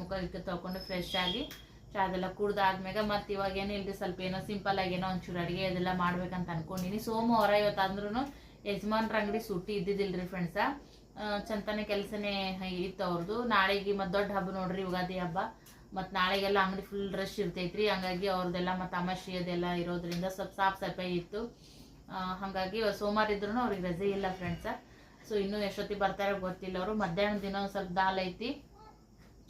ಮುಖ ತೊಳ್ಕೊಂಡು ಫ್ರೆಶ್ ಆಗಿ ಚಾ ಅದೆಲ್ಲ ಕುಡ್ದಾದ್ಮ್ಯಾಗ ಮತ್ತೆ ಇವಾಗ ಏನೋ ಸ್ವಲ್ಪ ಏನೋ ಸಿಂಪಲ್ ಏನೋ ಒಂಚೂರು ಅಡುಗೆ ಅದೆಲ್ಲ ಮಾಡ್ಬೇಕಂತ ಅನ್ಕೊಂಡಿನಿ. ಸೋಮವಾರ ಇವತ್ತು ಅಂದ್ರೂ ಯಜಮಾನ್ರ ಅಂಗಡಿ ಸುಟ್ಟಿ ಇದ್ದಿದ್ದಿಲ್ರಿ ಫ್ರೆಂಡ್ಸ ಚಂತಾನೆ ಕೆಲಸನೇ ಇತ್ತು ಅವ್ರದ್ದು ನಾಳೆಗೆ ಮತ್ತು ದೊಡ್ಡ ಹಬ್ಬ ನೋಡ್ರಿ, ಯುಗಾದಿ ಹಬ್ಬ. ಮತ್ತು ನಾಳೆಗೆಲ್ಲ ಅಂಗಡಿ ಫುಲ್ ರಶ್ ಇರ್ತೈತ್ರಿ. ಹಂಗಾಗಿ ಅವ್ರದ್ದೆಲ್ಲ ಮತ್ತು ಅಮಾಶಿ ಅದೆಲ್ಲ ಇರೋದ್ರಿಂದ ಸ್ವಲ್ಪ ಸಾಫ್ ಸಫಾಯಿ ಇತ್ತು. ಹಾಗಾಗಿ ಸೋಮವಾರ ಇದ್ರೂ ಅವ್ರಿಗೆ ರಜೆ ಇಲ್ಲ ಫ್ರೆಂಡ್ಸ ಸೊ ಇನ್ನೂ ಎಷ್ಟೊತ್ತಿಗೆ ಬರ್ತಾರೆ ಗೊತ್ತಿಲ್ಲ ಅವರು. ಮಧ್ಯಾಹ್ನ ದಿನ ಒಂದು ಸ್ವಲ್ಪ ದಾಲ್ ಐತಿ.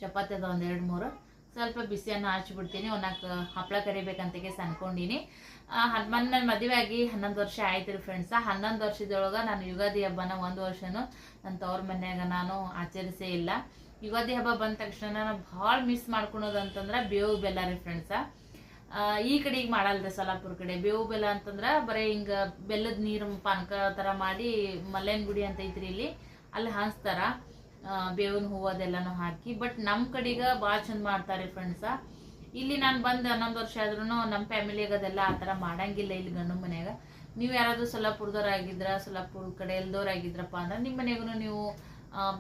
ಚಪಾತಿ ಅದ ಒಂದು ಎರಡು ಮೂರು. ಸ್ವಲ್ಪ ಬಿಸಿಯನ್ನು ಹಚ್ಬಿಡ್ತೀನಿ. ನಾಲ್ಕು ಹಪ್ಪಳ ಕರಿಬೇಕಂತ ಕೇಸ್ ಅನ್ಕೊಂಡಿನಿ ಹನುಮಾನ್ ನನ್ನ ಮದುವೆ ಆಗಿ ಹನ್ನೊಂದು ವರ್ಷ ಆಯ್ತು ಫ್ರೆಂಡ್ಸ ಹನ್ನೊಂದು ವರ್ಷದೊಳಗೆ ನಾನು ಯುಗಾದಿ ಹಬ್ಬನ ಒಂದು ವರ್ಷನೂ ನನ್ನ ತವ್ರ ಮನೆಯಾಗ ನಾನು ಆಚರಿಸೇ ಇಲ್ಲ. ಯುಗಾದಿ ಹಬ್ಬ ಬಂದ ತಕ್ಷಣ ನಾನು ಭಾಳ ಮಿಸ್ ಮಾಡ್ಕೊಳೋದು ಅಂತಂದ್ರೆ ಬೇವು ಬೆಲ್ಲ ರೀ ಫ್ರೆಂಡ್ಸ ಈ ಕಡೆಗೆ ಮಾಡಲ್ರಿ ಸೊಲಾಪುರ ಕಡೆ. ಬೇವು ಬೆಲ್ಲ ಅಂತಂದ್ರೆ ಬರೀ ಹಿಂಗೆ ಬೆಲ್ಲದ ನೀರು ಪಾನಕ ಥರ ಮಾಡಿ ಮಲ್ಲೇನ ಗುಡಿ ಅಂತ ಐತ್ರಿ ಇಲ್ಲಿ. ಅಲ್ಲಿ ಹಾಸ್ತಾರ ಬೇವಿನ ಹೂವು ಅದೆಲ್ಲನೂ ಹಾಕಿ ಬಟ್ ನಮ್ಮ ಕಡೆಗ ಭಾಳ ಚಂದ ಮಾಡ್ತಾರೆ ಫ್ರೆಂಡ್ಸ ಇಲ್ಲಿ ನಾನು ಬಂದು ಹನ್ನೊಂದು ವರ್ಷ ಆದ್ರೂ ನಮ್ಮ ಫ್ಯಾಮಿಲಿಯಾಗ ಅದೆಲ್ಲ ಆ ಮಾಡಂಗಿಲ್ಲ ಇಲ್ಲಿ ಗಂಡು ಮನೆಯಾಗ. ನೀವು ಯಾರಾದರೂ ಸೊಲ್ಲಾಪುರದವರಾಗಿದ್ರ ಸೊಲ್ಲಾಪುರ ಕಡೆ ಎಲ್ದವ್ರು ಆಗಿದ್ರಪ್ಪ ಅಂದ್ರೆ ನಿಮ್ಮ ಮನೆಗೂ ನೀವು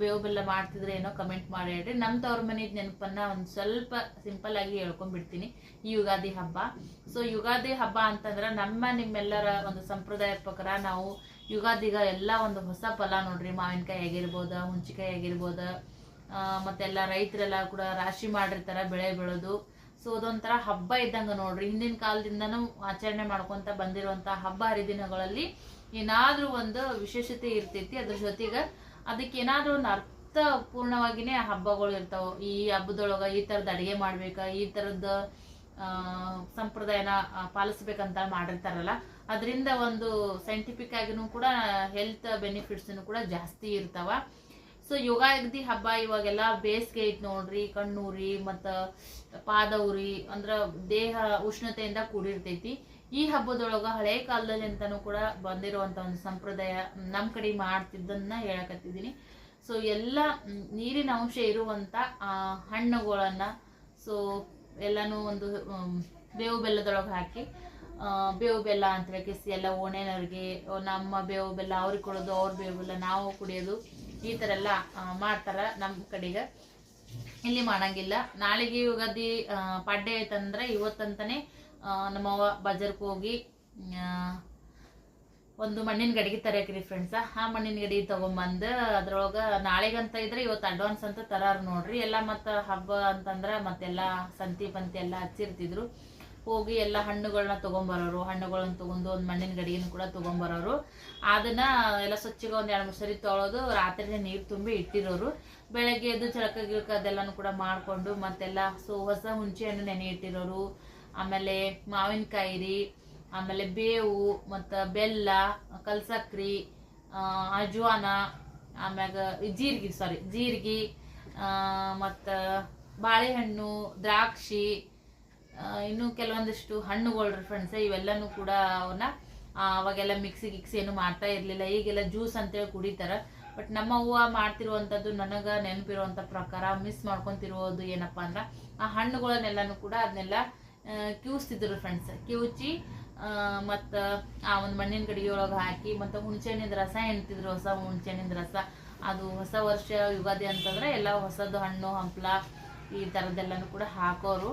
ಬೇವು ಬೆಲ್ಲ ಮಾಡ್ತಿದ್ರೆ ಏನೋ ಕಮೆಂಟ್ ಮಾಡಿ ಹೇಳ್ರಿ. ನಮ್ಮ ತವ್ರ ಮನೆ ನೆನಪನ್ನ ಒಂದು ಸ್ವಲ್ಪ ಸಿಂಪಲ್ ಆಗಿ ಹೇಳ್ಕೊಂಡ್ಬಿಡ್ತೀನಿ ಈ ಯುಗಾದಿ ಹಬ್ಬ. ಸೊ ಯುಗಾದಿ ಹಬ್ಬ ಅಂತಂದ್ರೆ ನಮ್ಮ ನಿಮ್ಮೆಲ್ಲರ ಒಂದು ಸಂಪ್ರದಾಯ ಪ್ರಕಾರ ನಾವು ಯುಗಾದಿಗ ಎಲ್ಲ ಒಂದು ಹೊಸ ಫಲ ನೋಡ್ರಿ. ಮಾವಿನಕಾಯಿ ಆಗಿರ್ಬೋದು ಹುಂಚಿಕಾಯಿ ಆಗಿರ್ಬೋದು ಮತ್ತೆಲ್ಲ ರೈತರೆಲ್ಲ ಕೂಡ ರಾಶಿ ಮಾಡಿರ್ತಾರ ಬೆಳೆ ಬೆಳೆದು. ಸೊ ಅದೊಂಥರ ಹಬ್ಬ ಇದ್ದಂಗ ನೋಡ್ರಿ. ಹಿಂದಿನ ಕಾಲದಿಂದನೂ ಆಚರಣೆ ಮಾಡ್ಕೊಂತ ಬಂದಿರುವಂತ ಹಬ್ಬ ಹರಿದಿನಗಳಲ್ಲಿ ಏನಾದ್ರೂ ಒಂದು ವಿಶೇಷತೆ ಇರ್ತೈತಿ. ಅದ್ರ ಜೊತೆಗೆ ಅದಕ್ಕೆ ಏನಾದ್ರೂ ಒಂದು ಅರ್ಥ ಪೂರ್ಣವಾಗಿನೇ ಹಬ್ಬಗಳು ಇರ್ತಾವ. ಈ ಹಬ್ಬದೊಳಗ ಈ ತರದ ಅಡಿಗೆ ಮಾಡ್ಬೇಕ, ಈ ತರದ ಸಂಪ್ರದಾಯನ ಪಾಲಿಸ್ಬೇಕಂತ ಮಾಡಿರ್ತಾರಲ್ಲ ಅದರಿಂದ ಒಂದು ಸೈಂಟಿಫಿಕ್ ಆಗಿನೂ ಕೂಡ ಹೆಲ್ತ್ ಬೆನಿಫಿಟ್ಸ್ ಕೂಡ ಜಾಸ್ತಿ ಇರ್ತಾವ. ಸೊ ಯುಗಾದಿ ಹಬ್ಬ ಇವಾಗೆಲ್ಲ ಬೇಸಿಗೆ ಐತ್ ನೋಡ್ರಿ ಕಣ್ಣೂರಿ ಮತ್ತು ಪಾದ ಉರಿ ಅಂದ್ರ ದೇಹ ಉಷ್ಣತೆಯಿಂದ ಕೂಡಿರ್ತೈತಿ. ಈ ಹಬ್ಬದೊಳಗ ಹಳೆ ಕಾಲದಲ್ಲಿ ಅಂತಲೂ ಕೂಡ ಬಂದಿರುವಂತ ಒಂದು ಸಂಪ್ರದಾಯ ನಮ್ಮ ಕಡೆ ಮಾಡ್ತಿದ್ದನ್ನ ಹೇಳಕತ್ತಿದೀನಿ. ಸೊ ಎಲ್ಲ ನೀರಿನ ಅಂಶ ಇರುವಂತ ಆ, ಹಣ್ಣುಗಳನ್ನ ಸೊ ಎಲ್ಲಾನು ಒಂದು ಬೇವು ಬೆಲ್ಲದೊಳಗೆ ಹಾಕಿ ಬೇವು ಬೆಲ್ಲ ಅಂತ ಕಿಸಿ ಎಲ್ಲ ಓಣೆನವ್ರಿಗೆ ನಮ್ಮ ಬೇವು ಬೆಲ್ಲ ಅವ್ರಿಗೆ ಕೊಡೋದು, ಅವ್ರ ಬೇವು ಬೆಲ್ಲ ನಾವು ಕುಡಿಯೋದು, ಈ ಥರ ಎಲ್ಲ ಮಾಡ್ತಾರೆ ನಮ್ಮ ಕಡೆಗೆ. ಇಲ್ಲಿ ಮಾಡಂಗಿಲ್ಲ. ನಾಳೆಗೆ ಯುಗಾದಿ ಪಾಡ್ಯ ಐತಂದ್ರೆ ಇವತ್ತಂತಾನೆ ನಮ್ಮವ್ವ ಬಜಾರ್ಗೆ ಹೋಗಿ ಒಂದು ಮಣ್ಣಿನ ಗಡಿಗೆ ತರಕ್ರಿ ಫ್ರೆಂಡ್ಸ ಆ ಮಣ್ಣಿನ ಗಡಿಗೆ ತಗೊಂಬಂದು ಅದ್ರೊಳಗ ನಾಳೆಗಂತ ಇದ್ರೆ ಇವತ್ತು ಅಡ್ವಾನ್ಸ್ ಅಂತ ತರಾರ ನೋಡ್ರಿ. ಎಲ್ಲ ಮತ್ತ ಹಬ್ಬ ಅಂತಂದ್ರೆ ಮತ್ತೆಲ್ಲ ಸಂತಿ ಪಂತಿ ಎಲ್ಲ ಹಚ್ಚಿರ್ತಿದ್ರು. ಹೋಗಿ ಎಲ್ಲ ಹಣ್ಣುಗಳನ್ನ ತಗೊಂಬರೋರು ಹಣ್ಣುಗಳನ್ನ ತಗೊಂಡು ಒಂದು ಮಣ್ಣಿನ ಗಡಿಗೆನ ಕೂಡ ತಗೊಂಬರೋರು. ಅದನ್ನ ಎಲ್ಲ ಸ್ವಚ್ಛಗೆ ಒಂದು ಎರಡು ಮೂರು ಸರಿ ತೊಳೆದು ರಾತ್ರಿನೇ ನೀರು ತುಂಬಿ ಇಟ್ಟಿರೋರು. ಬೆಳಗ್ಗೆ ಎದ್ದು ಚಳಕ ಗಿಳಕ ಅದೆಲ್ಲನೂ ಕೂಡ ಮಾಡ್ಕೊಂಡು ಮತ್ತೆಲ್ಲ ಸೊ, ಹೊಸ ಹುಂಚೆ ಹಣ್ಣು ನೆನೆ ಇಟ್ಟಿರೋರು. ಆಮೇಲೆ ಮಾವಿನಕಾಯಿ ರೀ ಆಮೇಲೆ ಬೇವು, ಮತ್ತು ಬೆಲ್ಲ, ಕಲ್ಸಕ್ರಿ ಅಜ್ವಾನ, ಆಮ್ಯಾಗ ಜೀರಿಗೆ ಸಾರಿ ಜೀರಿಗೆ ಮತ್ತು ಬಾಳೆಹಣ್ಣು, ದ್ರಾಕ್ಷಿ ಇನ್ನೂ ಕೆಲವೊಂದಿಷ್ಟು ಹಣ್ಣುಗಳು ಫ್ರೆಂಡ್ಸ್ ಇವೆಲ್ಲನೂ ಕೂಡ ಅವನ್ನ ಅವಾಗೆಲ್ಲ ಮಿಕ್ಸಿ ಗಿಕ್ಸಿ ಏನು ಮಾಡ್ತಾ ಇರಲಿಲ್ಲ. ಈಗೆಲ್ಲ ಜ್ಯೂಸ್ ಅಂತೇಳಿ ಕುಡಿತಾರೆ. ಬಟ್ ನಮ್ಮ ಅವ್ವ ಮಾಡ್ತಿರುವಂಥದ್ದು ನನಗೆ ನೆನಪಿರುವಂಥ ಪ್ರಕಾರ ಮಿಸ್ ಮಾಡ್ಕೊತಿರುವುದು ಏನಪ್ಪ ಅಂದ್ರೆ, ಆ ಹಣ್ಣುಗಳನ್ನೆಲ್ಲನೂ ಕೂಡ ಅದನ್ನೆಲ್ಲ ಕ್ಯೂಸ್ತಿದ್ರು ಫ್ರೆಂಡ್ಸ್ ಕಿವುಚಿ ಮತ್ತು ಆ ಒಂದು ಮಣ್ಣಿನ ಗಡಿಗೆ ಒಳಗೆ ಹಾಕಿ ಮತ್ತು ಹುಣಸೆಹಣ್ಣಿನ ರಸ ಎಣ್ತಿದ್ರು, ಹೊಸ ಹುಣಸೆಹಣ್ಣಿನ ರಸ. ಅದು ಹೊಸ ವರ್ಷ ಯುಗಾದಿ ಅಂತಂದ್ರೆ ಎಲ್ಲ ಹೊಸದು ಹಣ್ಣು, ಹಂಪ್ಲ ಈ ಥರದ್ದೆಲ್ಲನೂ ಕೂಡ ಹಾಕೋರು.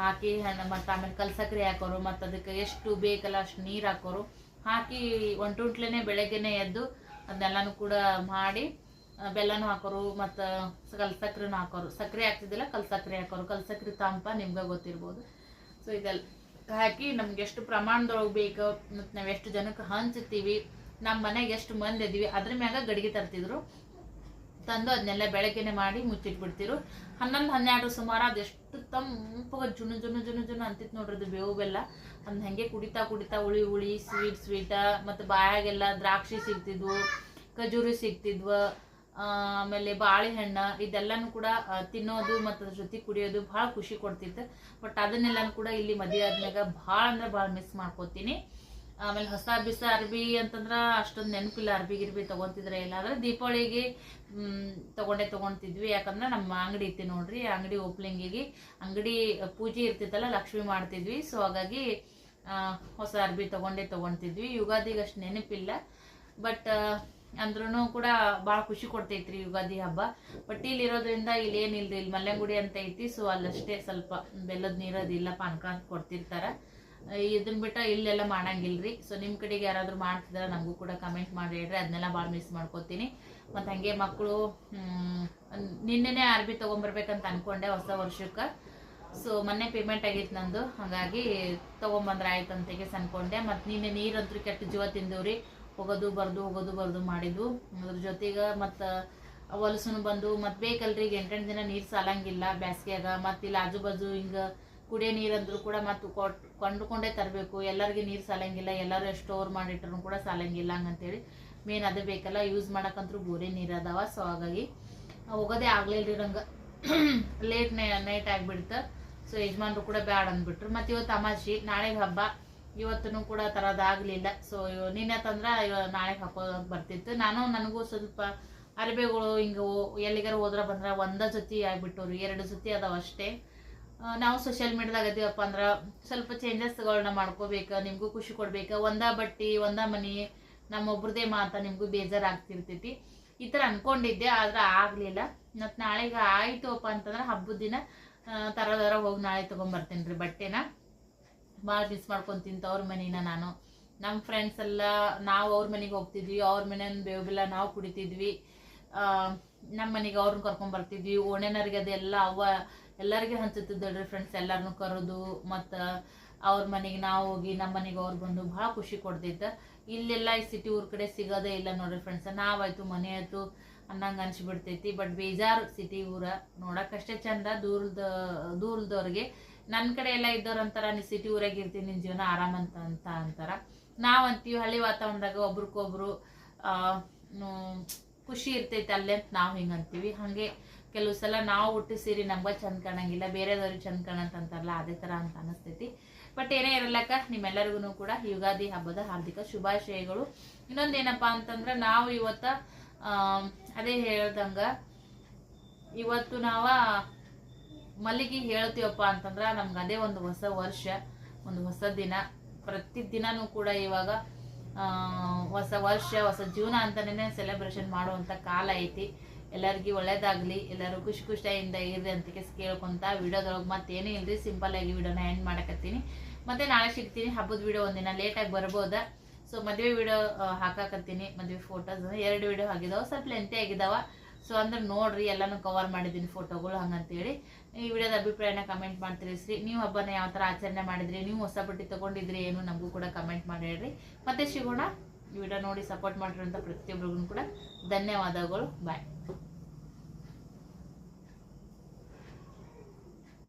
ಹಾಕಿ ಹಣ್ಣು ಮತ್ತು ಆಮೇಲೆ ಕಲ್ಸಕ್ರಿ ಹಾಕೋರು, ಮತ್ತು ಅದಕ್ಕೆ ಎಷ್ಟು ಬೇಕಲ್ಲ ಅಷ್ಟು ನೀರು ಹಾಕೋರು. ಹಾಕಿ ಒಂಟುಂಟ್ಲೇನೆ ಬೆಳಗ್ಗೆನೆ ಎದ್ದು ಅದನ್ನೆಲ್ಲನೂ ಕೂಡ ಮಾಡಿ ಬೆಲ್ಲನೂ ಹಾಕೋರು, ಮತ್ತು ಕಲ್ಸಕ್ರಿನೂ ಹಾಕೋರು. ಸಕ್ಕರೆ ಹಾಕ್ತಿದ್ದಿಲ್ಲ, ಕಲ್ಸಕ್ರೆ ಹಾಕೋರು. ಕಲ್ಸಕ್ರಿ ತಾಂಪ ನಿಮ್ಗೆ ಗೊತ್ತಿರ್ಬೋದು. ಸೊ ಇದೆಲ್ಲ ಹಾಕಿ ನಮ್ಗೆ ಎಷ್ಟು ಪ್ರಮಾಣದೊಳಗೆ ಬೇಕು, ಮತ್ತು ನಾವು ಎಷ್ಟು ಜನಕ್ಕೆ ಹಂಚ್ತೀವಿ ನಮ್ಮ ಮನೆಗೆ ಎಷ್ಟು ಮಂದಿ ಇದೀವಿ, ಅದ್ರ ಮ್ಯಾಗ ಗಡಿಗೆ ತರ್ತಿದ್ರು. ತಂದು ಅದನ್ನೆಲ್ಲ ಬೆಳಗ್ಗೆನೆ ಮಾಡಿ ಮುಚ್ಚಿಟ್ಬಿಡ್ತಿರು ಹನ್ನೊಂದು, ಹನ್ನೆರಡು ಸುಮಾರು ಅದೆಷ್ಟು ತಂಪಾಗ ಜುನು ಜುನು ಜುನು ಜುನು ಅಂತಿತ್ತು ನೋಡ್ರಿ ಅದು ಬೇವು ಬೆಲ್ಲ. ಅದನ್ನ ಹಂಗೆ ಕುಡಿತಾ ಕುಡಿತಾ ಉಳಿ ಉಳಿ ಸ್ವೀಟ್ ಸ್ವೀಟ ಮತ್ತು ಬಾಯಾಗೆಲ್ಲ ದ್ರಾಕ್ಷಿ ಸಿಗ್ತಿದ್ವು, ಖಜೂರಿ ಸಿಗ್ತಿದ್ವು. ಆಮೇಲೆ ಬಾಳೆಹಣ್ಣು, ಇದೆಲ್ಲನೂ ಕೂಡ ತಿನ್ನೋದು ಮತ್ತು ಅದ್ರ ಜೊತೆ ಕುಡಿಯೋದು ಭಾಳ ಖುಷಿ ಕೊಡ್ತಿತ್ತು. ಬಟ್ ಅದನ್ನೆಲ್ಲನೂ ಕೂಡ ಇಲ್ಲಿ ಮದುವೆ ಆದ್ಮ್ಯಾಗ ಭಾಳ ಅಂದ್ರೆ ಭಾಳ ಮಿಸ್ ಮಾಡ್ಕೋತೀನಿ. ಆಮೇಲೆ ಹೊಸ ಬಿಸ ಅರ್ಬಿ ಅಂತಂದ್ರೆ ಅಷ್ಟೊಂದು ನೆನಪಿಲ್ಲ. ಅರ್ಬಿ ಗಿರ್ಬಿ ತಗೊಂತಿದ್ರೆ ಇಲ್ಲ ಅಂದ್ರೆ ದೀಪಾವಳಿಗೆ ತೊಗೊಂಡೆ ತಗೊಂತಿದ್ವಿ. ಯಾಕಂದ್ರೆ ನಮ್ಮ ಅಂಗಡಿ ಇತ್ತು ನೋಡ್ರಿ. ಅಂಗಡಿ ಓಪನಿಂಗಿಗೆ ಅಂಗಡಿ ಪೂಜೆ ಇರ್ತಿತ್ತಲ್ಲ, ಲಕ್ಷ್ಮಿ ಮಾಡ್ತಿದ್ವಿ. ಸೊ ಹಾಗಾಗಿ ಹೊಸ ಅರ್ಬಿ ತಗೊಂಡೆ ತಗೊಂತಿದ್ವಿ. ಯುಗಾದಿಗೆ ಅಷ್ಟು ನೆನಪಿಲ್ಲ. ಬಟ್ ಅಂದ್ರೂ ಕೂಡ ಭಾಳ ಖುಷಿ ಕೊಡ್ತೈತ್ರಿ ಯುಗಾದಿ ಹಬ್ಬ. ಬಟ್ ಇಲ್ಲಿ ಇರೋದ್ರಿಂದ ಇಲ್ಲಿ ಏನಿಲ್ರಿ, ಇಲ್ಲಿ ಮಲ್ಲಂಗುಡಿ ಅಂತ ಐತಿ ಸೊ ಅಲ್ಲಷ್ಟೇ ಸ್ವಲ್ಪ ಬೆಲ್ಲದ ನೀರೋದಿಲ್ಲ ಪಾನಕ ಅಂತ ಕೊಡ್ತಿರ್ತಾರ. ಇದನ್ನ ಬಿಟ್ಟ ಇಲ್ಲೆಲ್ಲ ಮಾಡಂಗಿಲ್ರಿ. ಸೊ ನಿಮ್ಮ ಕಡೆಗೆ ಯಾರಾದ್ರೂ ಮಾಡ್ತಿದಾರ, ನಮಗೂ ಕೂಡ ಕಮೆಂಟ್ ಮಾಡಿ ಹೇಳ್ರಿ ಅದನ್ನೆಲ್ಲ ಭಾಳ ಮಿಸ್ ಮಾಡ್ಕೋತೀನಿ. ಮತ್ತು ಹಂಗೆ ಮಕ್ಕಳು ನಿನ್ನೆನೇ ಅರ್ಬಿ ತೊಗೊಂಬರ್ಬೇಕಂತ ಅನ್ಕೊಂಡೆ ಹೊಸ ವರ್ಷಕ್ಕೆ. ಸೊ ಮೊನ್ನೆ ಪೇಮೆಂಟ್ ಆಗಿತ್ತು ನಂದು, ಹಾಗಾಗಿ ತೊಗೊಂಬಂದ್ರೆ ಆಯ್ತು ಅಂತೆಗೆ ಅನ್ಕೊಂಡೆ. ಮತ್ತು ನಿನ್ನೆ ನೀರಂತೂ ಕೆಟ್ಟ ಜೀವ ತಿಂದವ್ರಿ. ಹೋಗೋದು, ಬರ್ದು ಹೋಗೋದು, ಬರ್ದು ಮಾಡಿದ್ದು. ಅದ್ರ ಜೊತೆಗೆ ಮತ್ತು ಹೊಲಸುನು ಬಂದು ಮತ್ತು ಬೇಕಲ್ರಿ ಈಗ ಎಂಟೆಂಟು ದಿನ ನೀರು ಸಾಲಂಗಿಲ್ಲ ಬ್ಯಾಸ್ಗ್ಯಾಗ ಮತ್ತು ಇಲ್ಲಿ ಆಜು ಬಾಜು ಹಿಂಗೆ ಕುಡಿಯೋ ನೀರಂದ್ರೂ ಕೂಡ ಮತ್ತು ಕೊಟ್, ಕೊಂಡ್ಕೊಂಡೇ ತರಬೇಕು. ಎಲ್ಲರಿಗೆ ನೀರು ಸಾಲಂಗಿಲ್ಲ, ಎಲ್ಲರೂ ಸ್ಟೋರ್ ಮಾಡಿಟ್ರು ಕೂಡ ಸಾಲಂಗಿಲ್ಲ ಹಂಗಂತೇಳಿ. ಮೇನ್ ಅದು ಬೇಕಲ್ಲ, ಯೂಸ್ ಮಾಡೋಕ್ಕಂತೂ ಬೋರಿ ನೀರು ಅದಾವ. ಸೊ ಹಾಗಾಗಿ ಹೋಗೋದೇ ಆಗ್ಲಿಲ್ರಿ ನಂಗೆ. ಲೇಟ್ ನೈಟ್ ಆಗಿಬಿಡ್ತು. ಸೊ ಯಜಮಾನ್ರು ಕೂಡ ಬ್ಯಾಡ ಅಂದ್ಬಿಟ್ರು. ಮತ್ತು ಇವತ್ತು ಅಮಾಸಿ ನಾಳೆಗೆ ಹಬ್ಬ. ಇವತ್ತೂ ಕೂಡ ತರೋದಾಗಲಿಲ್ಲ. ಸೊ ನಿನ್ನೆ ತಂದ್ರೆ ನಾಳೆ ಹಾಕೋದು ಬರ್ತಿತ್ತು. ನಾನು, ನನಗೂ ಸ್ವಲ್ಪ ಅರಬೆಗಳು ಹಿಂಗ ಎಲ್ಲಿಗಾರ ಹೋದ್ರೆ ಬಂದ್ರೆ ಒಂದ ಜೊತೆ ಆಗ್ಬಿಟ್ಟವ್ರು, ಎರಡು ಜೊತೆ ಅದಾವ ಅಷ್ಟೇ. ನಾವು ಸೋಷಿಯಲ್ ಮೀಡಿಯಾದಾಗ ಅದೀವಪ್ಪ ಅಂದ್ರೆ ಸ್ವಲ್ಪ ಚೇಂಜಸ್ಗಳನ್ನ ಮಾಡ್ಕೋಬೇಕು, ನಿಮಗೂ ಖುಷಿ ಕೊಡ್ಬೇಕು. ಒಂದ ಬಟ್ಟಿ, ಒಂದ ಮನಿ, ನಮ್ಮೊಬ್ರದೇ ಮಾತ ನಿಮಗೂ ಬೇಜಾರಾಗ್ತಿರ್ತೈತಿ. ಈ ಥರ ಅನ್ಕೊಂಡಿದ್ದೆ, ಆದ್ರೆ ಆಗಲಿಲ್ಲ. ಮತ್ತು ನಾಳೆಗೆ ಆಯ್ತುಪ್ಪ ಅಂತಂದ್ರೆ ಹಬ್ಬದ ದಿನ ತರೋದಾರ ಹೋಗಿ ನಾಳೆ ತೊಗೊಂಬರ್ತೀನಿ ರೀ ಬಟ್ಟೆನ. ಭಾಳ ಮಿಸ್ ಮಾಡ್ಕೊಂಡು ಅವ್ರ ಮನೇನ ನಾನು. ನಮ್ಮ ಫ್ರೆಂಡ್ಸ್ ಎಲ್ಲ ನಾವು ಅವ್ರ ಮನೆಗೆ ಹೋಗ್ತಿದ್ವಿ, ಅವ್ರ ಮನೇನ ಬೇವು ಬೆಲ್ಲ ನಾವು ಕುಡಿತಿದ್ವಿ. ನಮ್ಮ ಮನೆಗೆ ಅವ್ರನ್ನ ಕರ್ಕೊಂಡು ಬರ್ತಿದ್ವಿ. ಓಣೆನರಿಗೆ ಅದೆಲ್ಲ ಅವ್ವ, ಎಲ್ಲರಿಗೆ ಹಂಚುತ್ತಿದ್ದಳ್ರಿ ಫ್ರೆಂಡ್ಸ್ ಎಲ್ಲರನ್ನೂ ಕರೆದು, ಮತ್ತು ಅವ್ರ ಮನೆಗೆ ನಾವು ಹೋಗಿ ನಮ್ಮ ಮನೆಗೆ ಅವ್ರು ಬಂದು ಭಾಳ ಖುಷಿ ಕೊಡ್ತಿದ್ದ. ಇಲ್ಲೆಲ್ಲ ಈ ಸಿಟಿ ಊರ ಕಡೆ ಸಿಗೋದೇ ಇಲ್ಲ ನೋಡ್ರಿ ಫ್ರೆಂಡ್ಸ್ ನಾವಾಯ್ತು, ಮನೆ ಆಯ್ತು, ಅನ್ನಂಗೆ ಅನ್ಸಿಬಿಡ್ತೈತಿ. ಬಟ್ ಬೇಜಾರು ಸಿಟಿ ಊರ ನೋಡಕ್ಕಷ್ಟೇ ಚಂದ. ದೂರದ, ದೂರದವ್ರಿಗೆ ನನ್ನ ಕಡೆ ಎಲ್ಲ ಇದ್ದವ್ರು ಅಂತಾರ, ನೀ ಸಿಟಿ ಊರಾಗ ಇರ್ತೀನಿ ನಿನ್ನ ಜೀವನ ಆರಾಮ ಅಂತ ಅಂತ ಅಂತಾರ. ನಾವು ಅಂತೀವಿ ಹಳ್ಳಿ ವಾತಾವರಣದಾಗ ಒಬ್ರಿಗೊಬ್ರು ಖುಷಿ ಇರ್ತೈತೆ ಅಲ್ಲೇ ಅಂತ ನಾವು ಹಿಂಗೆ ಅಂತೀವಿ. ಹಾಗೆ ಕೆಲವು ಸಲ ನಾವು ಹುಟ್ಟಿ ಸೇರಿ ನಮ್ಗೆ ಚಂದ ಕಾಣಂಗಿಲ್ಲ, ಬೇರೆದವ್ರಿಗೆ ಚಂದ ಕಾಣಂತ ಅಂತಾರಲ್ಲ, ಅದೇ ಥರ ಅಂತ ಅನಿಸ್ತೈತಿ. ಬಟ್ ಏನೇ ಇರಲಕ್ಕ ನಿಮ್ಮೆಲ್ಲರಿಗೂ ಕೂಡ ಯುಗಾದಿ ಹಬ್ಬದ ಹಾರ್ದಿಕ ಶುಭಾಶಯಗಳು. ಇನ್ನೊಂದೇನಪ್ಪ ಅಂತಂದ್ರೆ, ನಾವು ಇವತ್ತ ಅದೇ ಹೇಳ್ದಂಗ, ಇವತ್ತು ನಾವ ಮಲ್ಲಿಗೆ ಹೇಳ್ತೀವಪ್ಪ ಅಂತಂದ್ರ ನಮ್ಗೆ ಅದೇ ಒಂದು ಹೊಸ ವರ್ಷ, ಒಂದು ಹೊಸ ದಿನ. ಪ್ರತಿ ದಿನಾನು ಕೂಡ ಇವಾಗ ಹೊಸ ವರ್ಷ, ಹೊಸ ಜೀವನ ಅಂತಾನೆ ಸೆಲೆಬ್ರೇಷನ್ ಮಾಡುವಂತ ಕಾಲ ಐತಿ. ಎಲ್ಲರಿಗೂ ಒಳ್ಳೇದಾಗ್ಲಿ, ಎಲ್ಲರೂ ಖುಷಿ ಖುಷಿಯಿಂದ ಇರ್ರಿ ಅಂತ ಕೇಳ್ಕೊಂತ ವಿಡಿಯೋದೊಳಗೆ ಮತ್ತೇನು ಇಲ್ರಿ ಸಿಂಪಲ್ ಆಗಿ ವಿಡಿಯೋನ ಎಂಡ್ ಮಾಡಕತ್ತೀನಿ. ಮತ್ತೆ ನಾಳೆ ಸಿಗ್ತೀನಿ, ಹಬ್ಬದ ವಿಡಿಯೋ ಒಂದಿನ ಲೇಟಾಗಿ ಬರ್ಬೋದ. ಸೊ ಮದುವೆ ವಿಡಿಯೋ ಹಾಕಾಕತ್ತೀನಿ, ಮದುವೆ ಫೋಟೋಸ್ ಎರಡು ವಿಡಿಯೋ ಆಗಿದಾವೆ ಸ್ವಲ್ಪ ಲೆಂತಿ ಆಗಿದಾವ. ಸೊ ಅಂದ್ರೆ ನೋಡ್ರಿ, ಎಲ್ಲಾನು ಕವರ್ ಮಾಡಿದ್ದೀನಿ ಫೋಟೋಗಳು ಹಂಗಂತೇಳಿ. ಈ ವಿಡಿಯೋದ ಅಭಿಪ್ರಾಯನ ಕಮೆಂಟ್ ಮಾಡಿ ತಿಳಿಸ್ರಿ ನೀವು ಹಬ್ಬನ ಯಾವ ಥರ ಆಚರಣೆ ಮಾಡಿದ್ರಿ, ನೀವು ಹೊಸ ಬಟ್ಟೆ ತೊಗೊಂಡಿದ್ರಿ ಏನು ನಮಗೂ ಕೂಡ ಕಮೆಂಟ್ ಮಾಡಿ ಹೇಳ್ರಿ. ಮತ್ತೆ ಸಿಗೋಣ ವಿಡಿಯೋ ನೋಡಿ ಸಪೋರ್ಟ್ ಮಾಡಿರೋಂಥ ಪ್ರತಿಯೊಬ್ಬರಿಗೂ ಕೂಡ ಧನ್ಯವಾದಗಳು. ಬಾಯ್